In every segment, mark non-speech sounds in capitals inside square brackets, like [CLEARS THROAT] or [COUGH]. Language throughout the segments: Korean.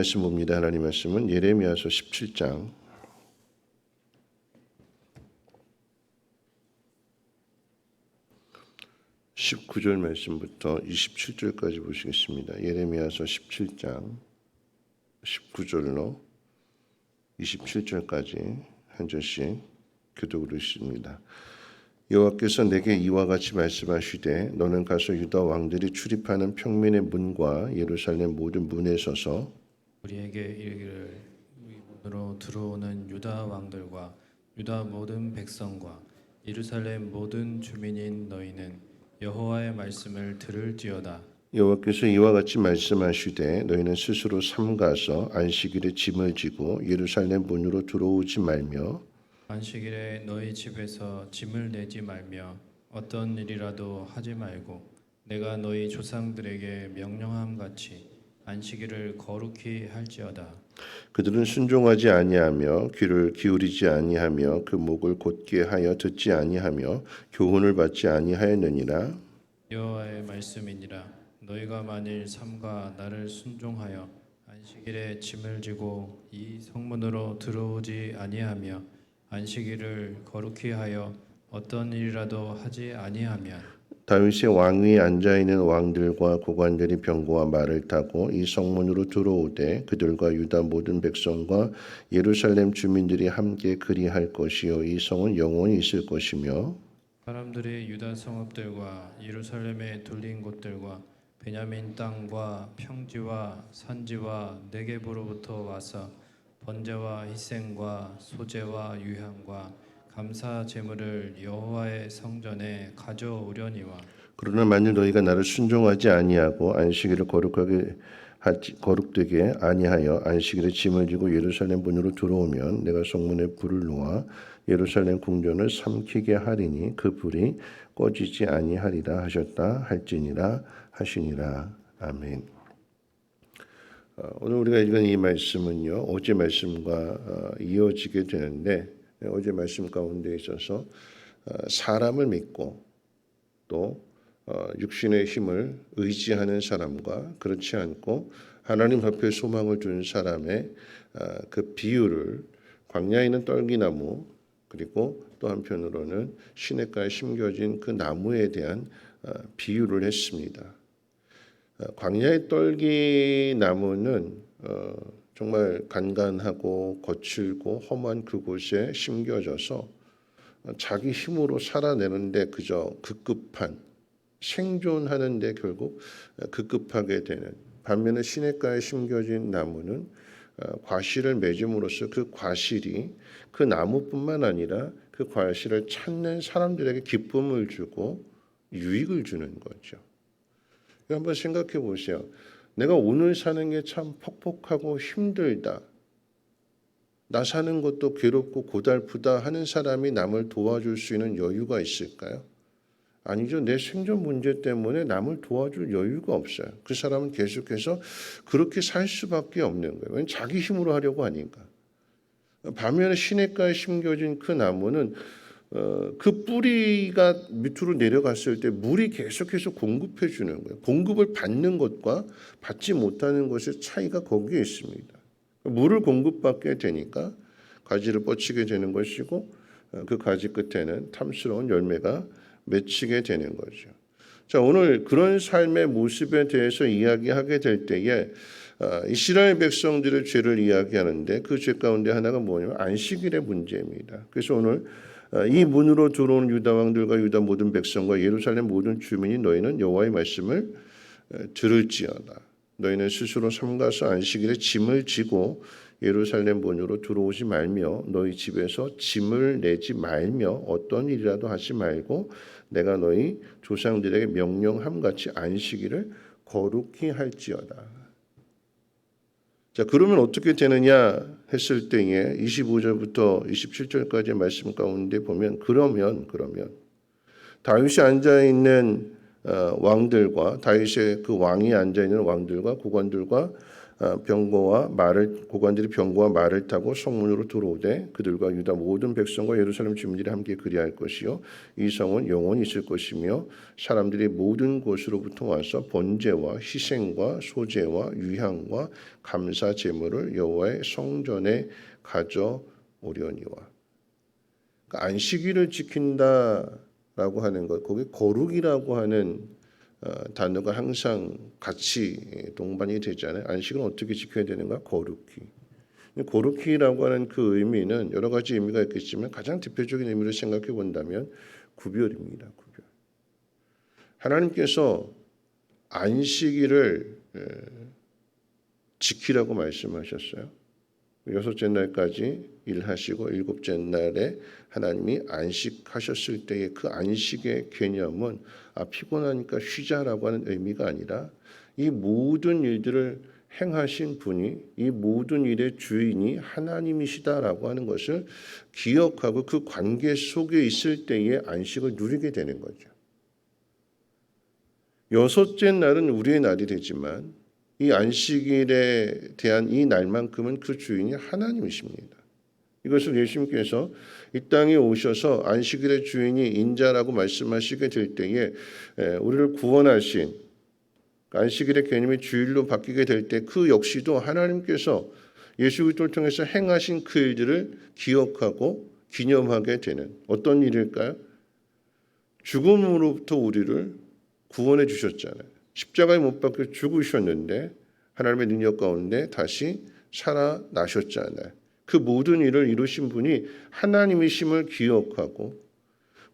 말씀 봅니다. 하나님 말씀은 예레미야서 17장 19절 말씀부터 27절까지 보시겠습니다. 예레미야서 17장 19절로 27절까지 한 절씩 교독으로 있습니다. 여호와께서 내게 이와 같이 말씀하시되 너는 가서 유다 왕들이 출입하는 평민의 문과 예루살렘 모든 문에 서서 우리에게 이르기를 우리 문으로 들어오는 유다 왕들과 유다 모든 백성과 예루살렘 모든 주민인 너희는 여호와의 말씀을 들을지어다. 여호와께서 이와 같이 말씀하시되 너희는 스스로 삼가서 안식일에 짐을 지고 예루살렘 문으로 들어오지 말며 안식일에 너희 집에서 짐을 내지 말며 어떤 일이라도 하지 말고 내가 너희 조상들에게 명령함 같이 안식일을 거룩히 할지어다. 그들은 순종하지 아니하며 귀를 기울이지 아니하며 그 목을 곧게 하여 듣지 아니하며 교훈을 받지 아니하였느니라. 여호와의 말씀이니라. 너희가 만일 삼가 나를 순종하여 안식일에 짐을 지고 이 성문으로 들어오지 아니하며 안식일을 거룩히 하여 어떤 일이라도 하지 아니하면 다윗의 왕위에 앉아 있는 왕들과 고관들이 병거와 말을 타고 이 성문으로 들어오되 그들과 유다 모든 백성과 예루살렘 주민들이 함께 그리할 것이요. 이 성은 영원히 있을 것이며 사람들이 유다 성읍들과 예루살렘에 둘린 곳들과 베냐민 땅과 평지와 산지와 네겝으로부터 와서 번제와 희생과 소제와 유향과 감사 제물을 여호와의 성전에 가져오려니와 그러나 만일 너희가 나를 순종하지 아니하고 안식일을 거룩하게 하지, 거룩되게 아니하여 안식일에 짐을 지고 예루살렘 문으로 들어오면 내가 성문에 불을 놓아 예루살렘 궁전을 삼키게 하리니 그 불이 꺼지지 아니하리라 하셨다 할지니라 하시니라 아멘. 어, 오늘 우리가 읽은 이 말씀은요 어제 말씀과 어, 이어지게 되는데 어제 말씀 가운데 있어서 어, 사람을 믿고 또 어, 육신의 힘을 의지하는 사람과 그렇지 않고 하나님 앞에 소망을 두는 사람의 어, 그 비유를 광야에 있는 떨기나무 그리고 또 한편으로는 시냇가에 심겨진 그 나무에 대한 어, 비유를 했습니다. 어, 광야의 떨기나무는 어, 정말 간간하고 거칠고 험한 그곳에 심겨져서 어, 자기 힘으로 살아내는데 그저 급급한 생존하는데 결국 어, 급급하게 되는 반면에 시냇가에 심겨진 나무는 어, 과실을 맺음으로써 그 과실이 그 나무뿐만 아니라 그 과실을 찾는 사람들에게 기쁨을 주고 유익을 주는 거죠. 한번 생각해 보세요. 내가 오늘 사는 게 참 퍽퍽하고 힘들다. 나 사는 것도 괴롭고 고달프다 하는 사람이 남을 도와줄 수 있는 여유가 있을까요? 아니죠. 내 생존 문제 때문에 남을 도와줄 여유가 없어요. 그 사람은 계속해서 그렇게 살 수밖에 없는 거예요. 자기 힘으로 하려고 하니까. 반면에 시냇가에 심겨진 그 나무는 어, 그 뿌리가 밑으로 내려갔을 때 물이 계속해서 공급해 주는 거예요. 공급을 받는 것과 받지 못하는 것의 차이가 거기에 있습니다. 물을 공급받게 되니까 가지를 뻗치게 되는 것이고 어, 그 가지 끝에는 탐스러운 열매가 맺히게 되는 거죠. 자 오늘 그런 삶의 모습에 대해서 이야기하게 될 때에 어, 이스라엘 백성들의 죄를 이야기하는데 그 죄 가운데 하나가 뭐냐면 안식일의 문제입니다. 그래서 오늘 어, 이 문으로 들어오는 유다 왕들과 유다 모든 백성과 예루살렘 모든 주민이 너희는 여호와의 말씀을 어, 들을지어다. 너희는 스스로 삼가서 안식일에 짐을 지고 예루살렘 문으로 들어오지 말며 너희 집에서 짐을 내지 말며 어떤 일이라도 하지 말고 내가 너희 조상들에게 명령함 같이 안식일을 거룩히 할지어다. 자, 그러면 어떻게 되느냐 했을 때에 25절부터 27절까지의 말씀 가운데 보면 그러면 그러면 다윗이 앉아 있는 어, 왕들과 다윗의 그 왕이 앉아 있는 왕들과 어, 병거와 말을 고관들이 병거와 말을 타고 성문으로 들어오되 그들과 유다 모든 백성과 예루살렘 주민들이 함께 그리할 것이요. 이 성은 영원히 있을 것이며 사람들이 모든 곳으로부터 와서 번제와 희생과 소제와 유향과 감사 제물을 여호와의 성전에 가져오려니와. 그러니까 안식일을 지킨다라고 하는 것 거기 거룩이라고 하는 어, 단어가 항상 같이 동반이 되잖아요. 안식은 어떻게 지켜야 되는가? 거룩히. 거룩히라고 하는 그 의미는 여러 가지 의미가 있겠지만 가장 대표적인 의미를 생각해 본다면 구별입니다. 구별. 하나님께서 안식일을 에, 지키라고 말씀하셨어요. 여섯째 날까지 일하시고 일곱째 날에 하나님이 안식하셨을 때의 그 안식의 개념은 아 피곤하니까 쉬자라고 하는 의미가 아니라 이 모든 일들을 행하신 분이 이 모든 일의 주인이 하나님이시다라고 하는 것을 기억하고 그 관계 속에 있을 때의 안식을 누리게 되는 거죠. 여섯째 날은 우리의 날이 되지만 이 안식일에 대한 이 날만큼은 그 주인이 하나님이십니다. 이것을 예수님께서 이 땅에 오셔서 안식일의 주인이 인자라고 말씀하시게 될 때에 에, 우리를 구원하신 안식일의 개념이 주일로 바뀌게 될 때 그 역시도 하나님께서 예수 그리스도를 통해서 행하신 그 일들을 기억하고 기념하게 되는 어떤 일일까요? 죽음으로부터 우리를 구원해 주셨잖아요. 십자가에 못 박혀 죽으셨는데 하나님의 능력 가운데 다시 살아나셨잖아요. 그 모든 일을 이루신 분이 하나님이심을 기억하고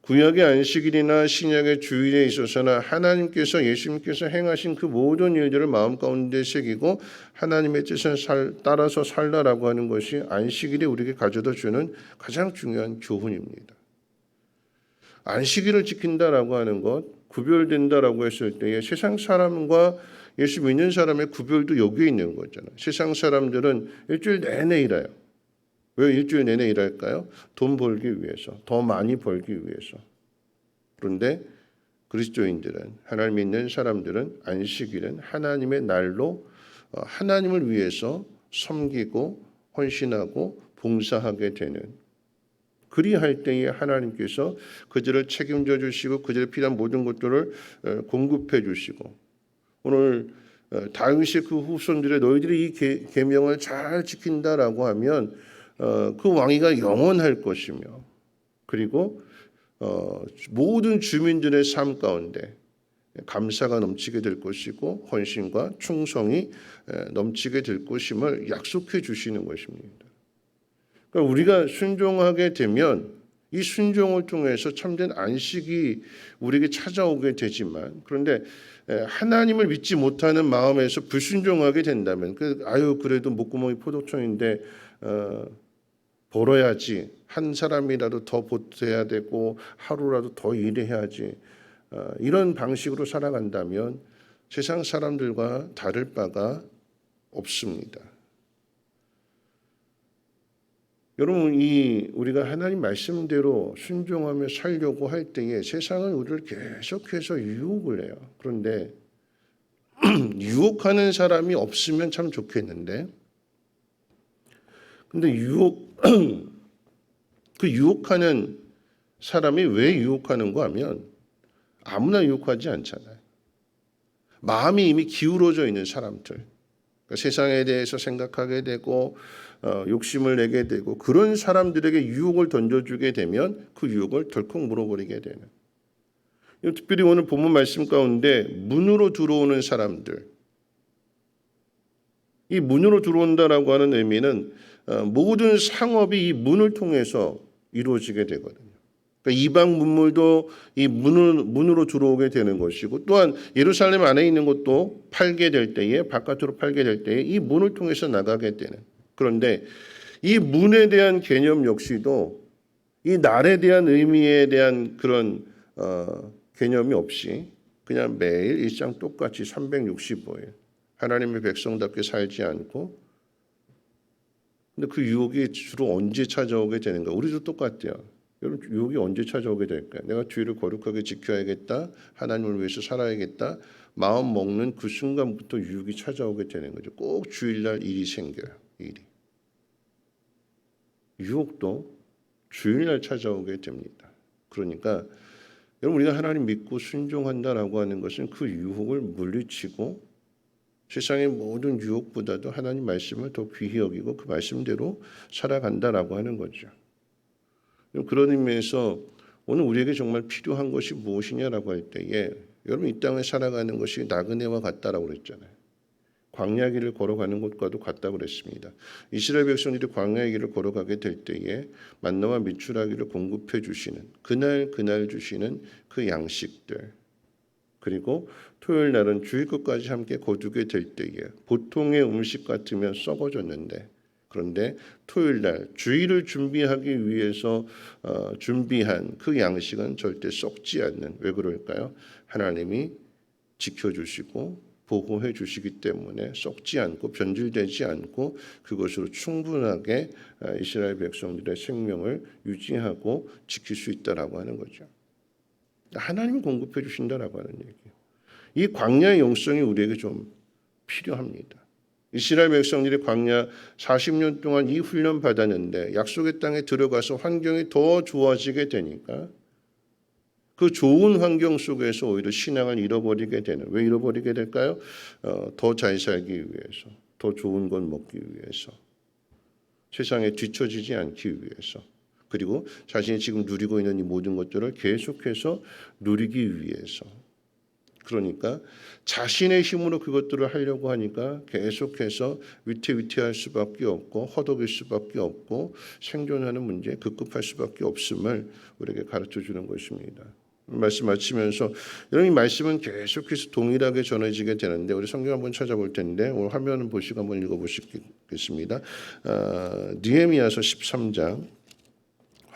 구약의 안식일이나 신약의 주일에 있어서나 하나님께서 예수님께서 행하신 그 모든 일들을 마음 가운데 새기고 하나님의 뜻을 살, 따라서 살라라고 하는 것이 안식일이 우리에게 가져다 주는 가장 중요한 교훈입니다. 안식일을 지킨다라고 하는 것, 구별된다라고 했을 때에 세상 사람과 예수 믿는 사람의 구별도 여기에 있는 거잖아요. 세상 사람들은 일주일 내내 일해요. 왜 일주일 내내 일할까요? 돈 벌기 위해서, 더 많이 벌기 위해서. 그런데 그리스도인들은 하나님 믿는 사람들은 안식일은 하나님의 날로 어, 하나님을 위해서 섬기고 헌신하고 봉사하게 되는 그리할 때에 하나님께서 그들을 책임져 주시고 그들의 필요한 모든 것들을 어, 공급해 주시고 오늘 어, 다윗의 그 후손들의 너희들이 이 계- 계명을 잘 지킨다라고 하면 어, 그 왕위가 영원할 것이며 그리고 어, 모든 주민들의 삶 가운데 감사가 넘치게 될 것이고 헌신과 충성이 에, 넘치게 될 것임을 약속해 주시는 것입니다. 그러니까 우리가 순종하게 되면 이 순종을 통해서 참된 안식이 우리에게 찾아오게 되지만 그런데 에, 하나님을 믿지 못하는 마음에서 불순종하게 된다면 그 아유 그래도 목구멍이 포도청인데 어, 벌어야지 한 사람이라도 더 보태야 되고 하루라도 더 일해야지 어, 이런 방식으로 살아간다면 세상 사람들과 다를 바가 없습니다. 여러분 이 우리가 하나님 말씀대로 순종하며 살려고 할 때에 세상은 우리를 계속해서 유혹을 해요. 그런데 [CLEARS THROAT] 유혹하는 사람이 없으면 참 좋겠는데 근데 유혹 [CLEARS THROAT] 그 유혹하는 사람이 왜 유혹하는가 하면 아무나 유혹하지 않잖아요. 마음이 이미 기울어져 있는 사람들. 그러니까 세상에 대해서 생각하게 되고 어, 욕심을 내게 되고 그런 사람들에게 유혹을 던져주게 되면 그 유혹을 덜컥 물어버리게 되는. 특별히 오늘 본문 말씀 가운데 문으로 들어오는 사람들. 이 문으로 들어온다라고 하는 의미는 어, 모든 상업이 이 문을 통해서 이루어지게 되거든요. 그러니까 이방 문물도 이 문을, 문으로 들어오게 되는 것이고 또한 예루살렘 안에 있는 것도 팔게 될 때에 바깥으로 팔게 될 때에 이 문을 통해서 나가게 되는 그런데 이 문에 대한 개념 역시도 이 날에 대한 의미에 대한 그런 어, 개념이 없이 그냥 매일 일상 똑같이 365일 하나님의 백성답게 살지 않고 근데 그 유혹이 주로 언제 찾아오게 되는가? 우리도 똑같아요. 여러분 유혹이 언제 찾아오게 될까요? 내가 주의를 거룩하게 지켜야겠다. 하나님을 위해서 살아야겠다. 마음 먹는 그 순간부터 유혹이 찾아오게 되는 거죠. 꼭 주일날 일이 생겨요. 일이. 유혹도 주일날 찾아오게 됩니다. 그러니까 여러분 우리가 하나님 믿고 순종한다라고 하는 것은 그 유혹을 물리치고 세상의 모든 유혹보다도 하나님 말씀을 더 귀히 여기고 그 말씀대로 살아간다라고 하는 거죠. 그런 의미에서 오늘 우리에게 정말 필요한 것이 무엇이냐라고 할 때에 여러분 이 땅에 살아가는 것이 나그네와 같다라고 그랬잖아요. 광야 길을 걸어가는 것과도 같다고 그랬습니다. 이스라엘 백성들이 광야의 길을 걸어가게 될 때에 만나와 미추라기를 공급해 주시는 그날 그날 주시는 그 양식들 그리고 토요일 날은 주일 것까지 함께 거두게 될 때에 보통의 음식 같으면 썩어졌는데 그런데 토요일 날 주일을 준비하기 위해서 어, 준비한 그 양식은 절대 썩지 않는 왜 그럴까요? 하나님이 지켜주시고 보호해 주시기 때문에 썩지 않고 변질되지 않고 그것으로 충분하게 아, 이스라엘 백성들의 생명을 유지하고 지킬 수 있다라고 하는 거죠. 하나님이 공급해 주신다라고 하는 얘기예요. 이 광야의 영성이 우리에게 좀 필요합니다. 이스라엘 백성들이 광야 40년 동안 이 훈련 받았는데 약속의 땅에 들어가서 환경이 더 좋아지게 되니까 그 좋은 환경 속에서 오히려 신앙을 잃어버리게 되는 왜 잃어버리게 될까요? 어, 더 잘 살기 위해서, 더 좋은 것 먹기 위해서, 세상에 뒤처지지 않기 위해서, 그리고 자신이 지금 누리고 있는 이 모든 것들을 계속해서 누리기 위해서. 그러니까 자신의 힘으로 그것들을 하려고 하니까 계속해서 위태위태할 수밖에 없고 허덕일 수밖에 없고 생존하는 문제에 급급할 수밖에 없음을 우리에게 가르쳐 주는 것입니다. 말씀 마치면서 이 말씀은 계속해서 동일하게 전해지게 되는데 우리 성경 한번 찾아볼 텐데 오늘 화면 보시고 한번 읽어보시겠습니다. 아, 니에미야서 13장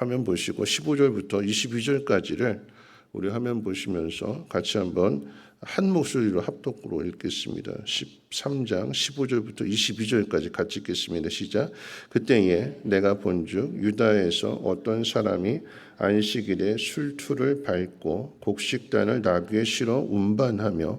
화면 보시고 15절부터 22절까지를 우리 화면 보시면서 같이 한번 한 목소리로 합독으로 읽겠습니다. 13장 15절부터 22절까지 같이 읽겠습니다. 시작. 그때에 내가 본즉 유다에서 어떤 사람이 안식일에 술투를 밟고 곡식단을 나귀에 실어 운반하며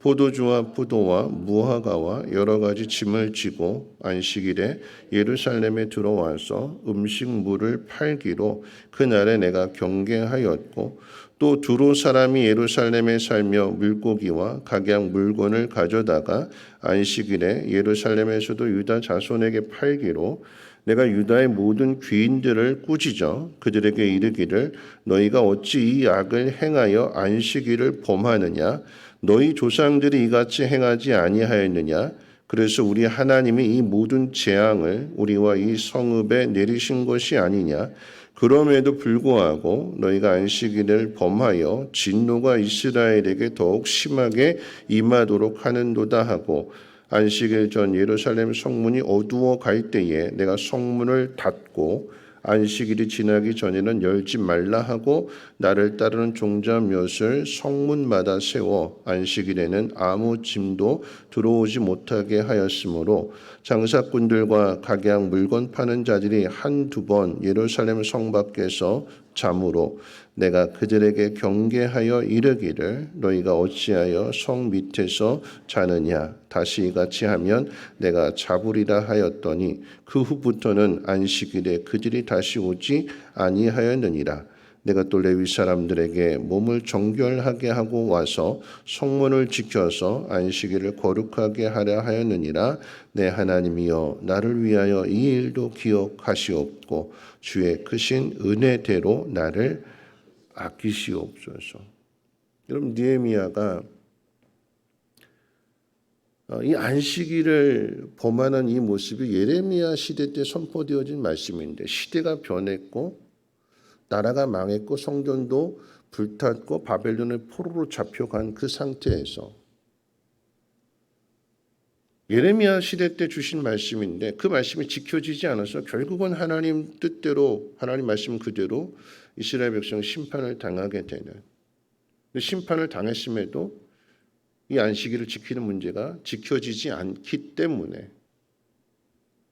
포도주와 포도와 무화과와 여러 가지 짐을 지고 안식일에 예루살렘에 들어와서 음식물을 팔기로 그날에 내가 경계하였고 또 두로 사람이 예루살렘에 살며 물고기와 각양 물건을 가져다가 안식일에 예루살렘에서도 유다 자손에게 팔기로 내가 유다의 모든 귀인들을 꾸짖어 그들에게 이르기를 너희가 어찌 이 악을 행하여 안식일을 범하느냐 너희 조상들이 이같이 행하지 아니하였느냐? 그래서 우리 하나님이 이 모든 재앙을 우리와 이 성읍에 내리신 것이 아니냐? 그럼에도 불구하고 너희가 안식일을 범하여 진노가 이스라엘에게 더욱 심하게 임하도록 하는도다 하고 안식일 전 예루살렘 성문이 어두워 갈 때에 내가 성문을 닫고 안식일이 지나기 전에는 열지 말라 하고 나를 따르는 종자 몇을 성문마다 세워 안식일에는 아무 짐도 들어오지 못하게 하였으므로 장사꾼들과 각양 물건 파는 자들이 한두 번 예루살렘 성 밖에서 잠으로 내가 그들에게 경계하여 이르기를 너희가 어찌하여 성 밑에서 자느냐? 다시 이같이 하면 내가 잡으리라 하였더니 그 후부터는 안식일에 그들이 다시 오지 아니하였느니라. 내가 또 레위 사람들에게 몸을 정결하게 하고 와서 성문을 지켜서 안식일을 거룩하게 하려 하였느니라. 내 하나님이여 나를 위하여 이 일도 기억하시옵고 주의 크신 은혜대로 나를 아끼시옵소서. 여러분 니에미야가 어, 이 안식일을 범하는 이 모습이 예레미야 시대 때 선포되어진 말씀인데 시대가 변했고 나라가 망했고 성전도 불탔고 바벨론의 포로로 잡혀간 그 상태에서 예레미야 시대 때 주신 말씀인데 그 말씀이 지켜지지 않아서 결국은 하나님 뜻대로 하나님 말씀 그대로 이스라엘 백성 심판을 당하게 되는 심판을 당했음에도 이 안식일을 지키는 문제가 지켜지지 않기 때문에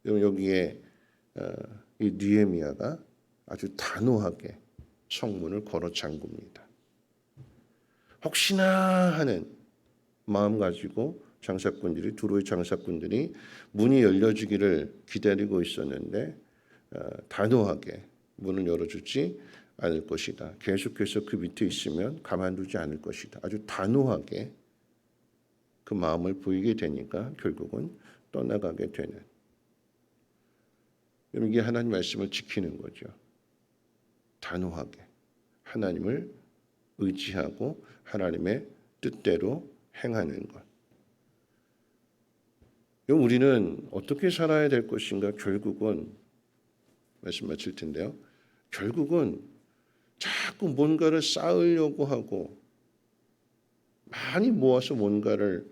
여기에 어, 이 느헤미야가 아주 단호하게 성문을 걸어 잠굽니다. 혹시나 하는 마음 가지고 장사꾼들이 두로의 장사꾼들이 문이 열려주기를 기다리고 있었는데 어, 단호하게 문을 열어주지 않을 것이다. 계속해서 그 밑에 있으면 가만두지 않을 것이다. 아주 단호하게 그 마음을 보이게 되니까 결국은 떠나가게 되는. 이게 하나님 말씀을 지키는 거죠. 단호하게 하나님을 의지하고 하나님의 뜻대로 행하는 것. 그럼 우리는 어떻게 살아야 될 것인가? 결국은 말씀 마칠 텐데요. 결국은 자꾸 뭔가를 쌓으려고 하고 많이 모아서 뭔가를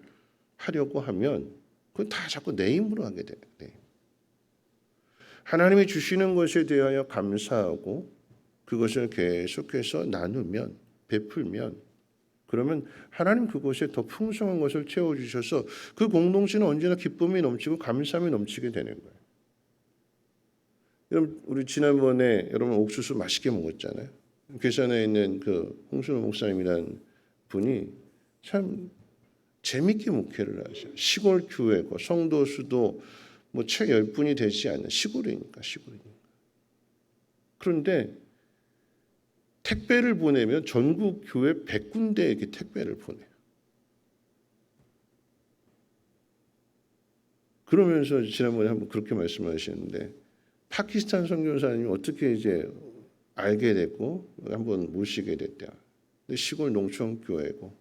하려고 하면 그건 다 자꾸 내 힘으로 하게 돼요. 하나님이 주시는 것에 대하여 감사하고 그것을 계속해서 나누면 베풀면 그러면 하나님 그것에 더 풍성한 것을 채워 주셔서 그 공동체는 언제나 기쁨이 넘치고 감사함이 넘치게 되는 거예요. 여러분 우리 지난번에 여러분 옥수수 맛있게 먹었잖아요. 괴산에 있는 그 홍순호 목사님이라는 분이 참 재밌게 목회를 하셔. 시골 교회고 성도 수도 뭐채 열 분이 되지 않는 시골이니까 시골이니까. 그런데 택배를 보내면 전국 교회 100군데에게 택배를 보내요. 그러면서 지난번에 한번 그렇게 말씀하시는데 파키스탄 선교사님이 어떻게 이제 알게 됐고 한번 모시게 됐다. 근데 시골 농촌 교회고.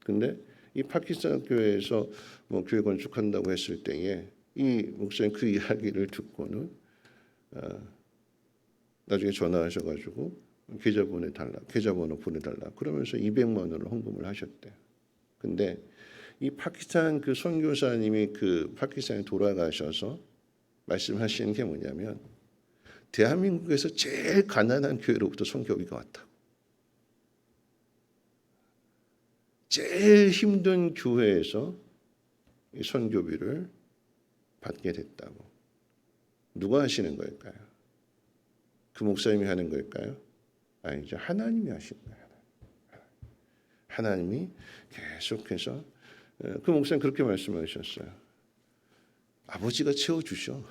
근데 이 파키스탄 교회에서 뭐 교회 건축한다고 했을 때에 이 목사님 그 이야기를 듣고는 어, 나중에 전화하셔가지고 계좌 보내달라, 계좌번호 보내달라. 그러면서 200만 원을 헌금을 하셨대요. 근데 이 파키스탄 그 선교사님이 그 파키스탄에 돌아가셔서 말씀하시는 게 뭐냐면 대한민국에서 제일 가난한 교회로부터 선교비가 왔다. 제일 힘든 교회에서 이 선교비를 받게 됐다고. 누가 하시는 걸까요? 그 목사님이 하는 걸까요? 아니죠. 하나님이 하시는 거예요. 하나님이 계속해서 어, 그 목사님 그렇게 말씀하셨어요. 아버지가 채워 주셔.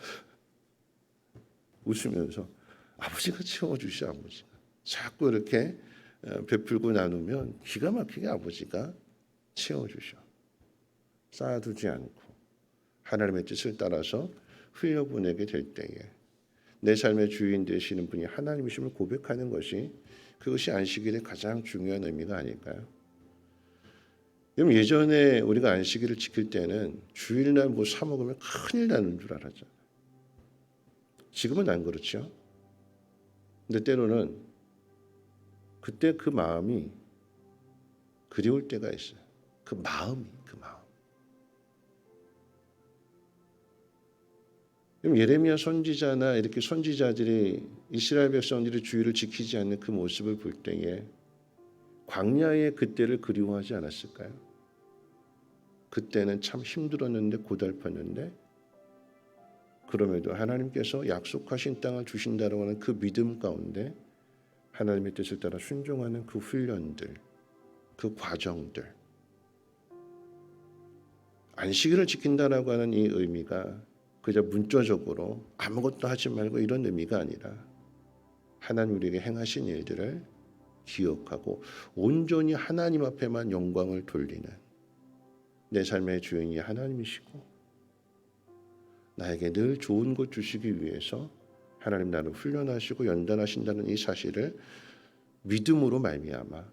웃으면서 아버지가 채워 주셔 아버지가. 자꾸 이렇게 어, 베풀고 나누면 기가 막히게 아버지가 채워 주셔. 쌓아두지 않고 하나님의 뜻을 따라서 흘려보내게 될 때에 내 삶의 주인 되시는 분이 하나님이심을 고백하는 것이 그것이 안식일의 가장 중요한 의미가 아닐까요? 여러분 예전에 우리가 안식일을 지킬 때는 주일날 뭐 사 먹으면 큰일 나는 줄 알았잖아요. 지금은 안 그렇죠. 근데 때로는 그때 그 마음이 그리울 때가 있어요. 그 마음이 그럼 예레미야 선지자나 이렇게 선지자들이 이스라엘 백성들이 주의를 지키지 않는 그 모습을 볼 때에 광야의 그때를 그리워하지 않았을까요? 그때는 참 힘들었는데 고달팠는데 그럼에도 하나님께서 약속하신 땅을 주신다고 하는 그 믿음 가운데 하나님의 뜻을 따라 순종하는 그 훈련들, 그 과정들, 안식일을 지킨다라고 하는 이 의미가 그저 문자적으로 아무것도 하지 말고 이런 의미가 아니라 하나님 우리에게 행하신 일들을 기억하고 온전히 하나님 앞에만 영광을 돌리는 내 삶의 주인이 하나님이시고 나에게 늘 좋은 것 주시기 위해서 하나님 나를 훈련하시고 연단하신다는 이 사실을 믿음으로 말미암아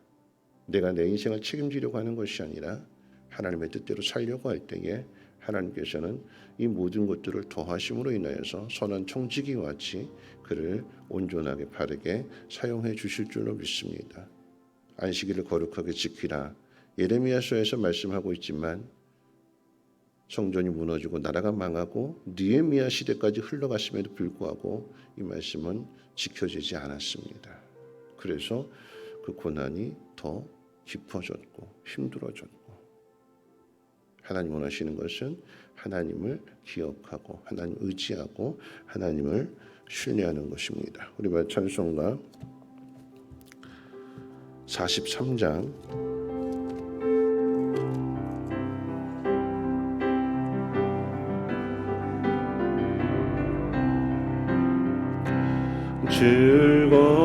내가 내 인생을 책임지려고 하는 것이 아니라 하나님의 뜻대로 살려고 할 때에 하나님께서는 이 모든 것들을 더하심으로 인하여서 선한 청지기와 같이 그를 온전하게 바르게 사용해 주실 줄로 믿습니다. 안식일을 거룩하게 지키라. 예레미야서에서 말씀하고 있지만 성전이 무너지고 나라가 망하고 느헤미야 시대까지 흘러갔음에도 불구하고 이 말씀은 지켜지지 않았습니다. 그래서 그 고난이 더 깊어졌고 힘들어졌고 하나님 원하시는 것은 하나님을 기억하고 하나님 의지하고 하나님을 신뢰하는 것입니다. 우리 찬송가 43장 즐거워.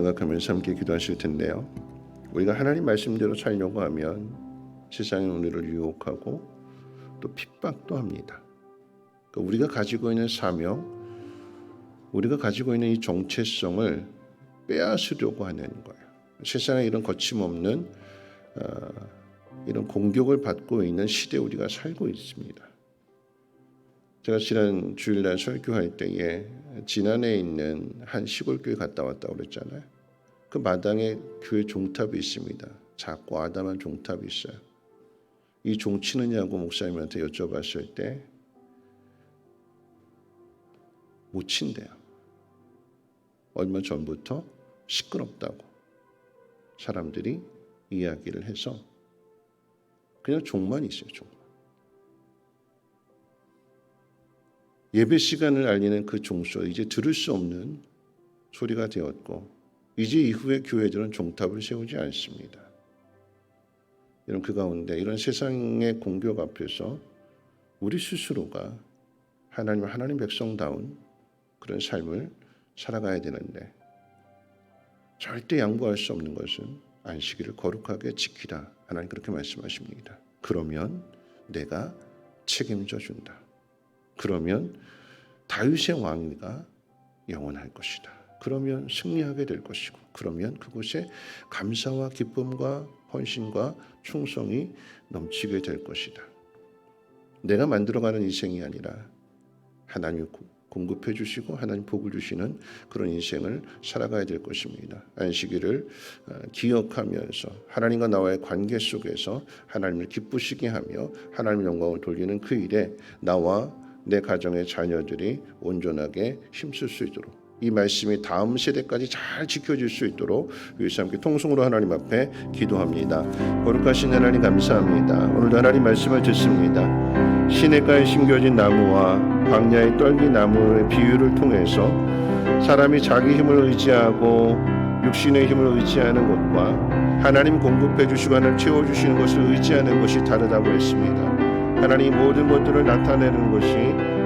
생각하면서 함께 기도하실 텐데요 우리가 하나님 말씀대로 살려고 하면 세상이 우리를 유혹하고 또 핍박도 합니다 그 우리가 가지고 있는 사명 우리가 가지고 있는 이 정체성을 빼앗으려고 하는 거예요. 세상에 이런 거침없는 어, 이런 공격을 받고 있는 시대에 우리가 살고 있습니다. 제가 지난 주일날 설교할 때에 지난해 있는 한 시골 교회 갔다 왔다고 그랬잖아요. 그 마당에 교회 종탑이 있습니다. 작고 아담한 종탑이 있어요. 이 종 치느냐고 목사님한테 여쭤봤을 때 못 친대요. 얼마 전부터 시끄럽다고 사람들이 이야기를 해서 그냥 종만 있어요, 종 예배 시간을 알리는 그 종소리 이제 들을 수 없는 소리가 되었고 이제 이후에 교회들은 종탑을 세우지 않습니다. 이런 그 가운데 이런 세상의 공격 앞에서 우리 스스로가 하나님 하나님 백성다운 그런 삶을 살아가야 되는데 절대 양보할 수 없는 것은 안식일을 거룩하게 지키라. 하나님 그렇게 말씀하십니다. 그러면 내가 책임져 준다. 그러면 다윗의 왕위가 영원할 것이다. 그러면 승리하게 될 것이고 그러면 그곳에 감사와 기쁨과 헌신과 충성이 넘치게 될 것이다. 내가 만들어가는 인생이 아니라 하나님이 공급해 주시고 하나님 복을 주시는 그런 인생을 살아가야 될 것입니다. 안식일을 어, 기억하면서 하나님과 나와의 관계 속에서 하나님을 기쁘시게 하며 하나님 영광을 돌리는 그 일에 나와 내 가정의 자녀들이 온전하게 힘쓸 수 있도록 이 말씀이 다음 세대까지 잘 지켜질 수 있도록 위에서 함께 통성으로 하나님 앞에 기도합니다. 거룩하신 하나님 감사합니다. 오늘도 하나님 말씀을 듣습니다. 시냇가에 심겨진 나무와 광야의 떨기 나무의 비유를 통해서 사람이 자기 힘을 의지하고 육신의 힘을 의지하는 것과 하나님 공급해 주시고 하나님 채워 주시는 것을 의지하는 것이 다르다고 했습니다. 하나님 모든 것들을 나타내는 것이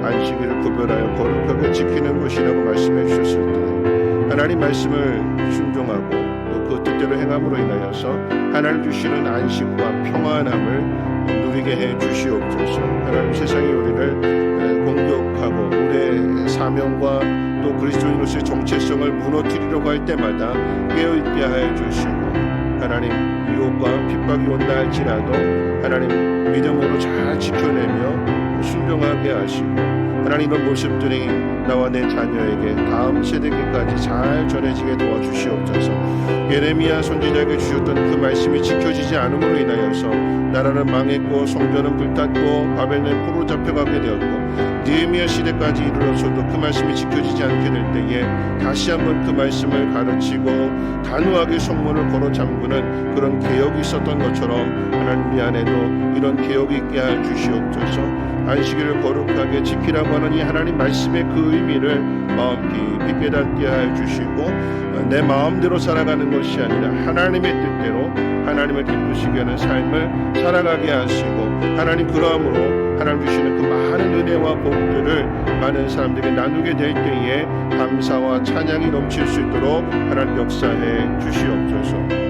안식일을 구별하여 거룩하게 지키는 것이라고 말씀해 주셨을 때 하나님 말씀을 순종하고 또 그 뜻대로 행함으로 인하여서 하나님 주시는 안식과 평안함을 누리게 해 주시옵소서. 하나님 세상이 우리를 공격하고 우리의 사명과 또 그리스도인으로서의 정체성을 무너뜨리려고 할 때마다 깨어있게 하여 주시고 하나님 유혹과 핍박이 온다 할지라도 하나님 믿음으로 잘 지켜내며 순종하게 하시고 하나님 이런 모습들이 나와 내 자녀에게 다음 세대에게까지 잘 전해지게 도와주시옵소서. 예레미야 선지자에게 주셨던 그 말씀이 지켜지지 않음으로 인하여서 나라는 망했고 성전은 불탔고 바벨론에 포로 잡혀가게 되었고 느헤미야 시대까지 이르러서도 그 말씀이 지켜지지 않게 될 때에 다시 한번 그 말씀을 가르치고 단호하게 성문을 걸어 잠그는 그런 개혁이 있었던 것처럼 하나님 우리 안에도 이런 개혁이 있게 해 주시옵소서. 안식일을 거룩하게 지키라고 하는 이 하나님 말씀의 그 의미를 마음 깊이 깨닫게 해 주시고 내 마음대로 살아가는 것이 아니라 하나님의 뜻대로 하나님을 기쁘시게 하는 삶을 살아가게 하시고 하나님 그러함으로 하나님 주시는 그 많은 은혜와 복들을 많은 사람들에게 나누게 될 때에 감사와 찬양이 넘칠 수 있도록 하나님 역사해 주시옵소서.